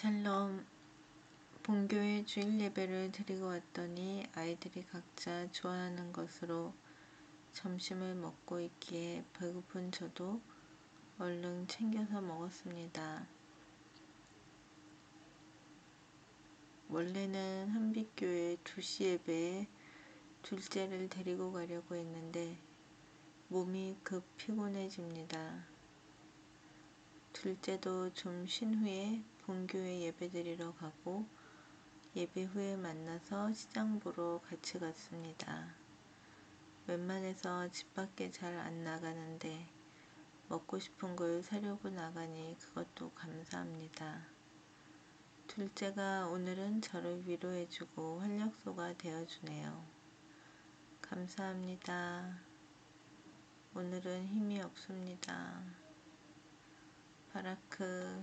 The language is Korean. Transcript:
샬롬 본교회 주일 예배를 드리고 왔더니 아이들이 각자 좋아하는 것으로 점심을 먹고 있기에 배고픈 저도 얼른 챙겨서 먹었습니다. 원래는 한빛교회 2시 예배에 둘째를 데리고 가려고 했는데 몸이 급 피곤해집니다. 둘째도 좀 쉰 후에 본교회 예배드리러 가고 예배 후에 만나서 시장 보러 같이 갔습니다. 웬만해서 집 밖에 잘 안 나가는데 먹고 싶은 걸 사려고 나가니 그것도 감사합니다. 둘째가 오늘은 저를 위로해주고 활력소가 되어주네요. 감사합니다. 오늘은 힘이 없습니다. 바라크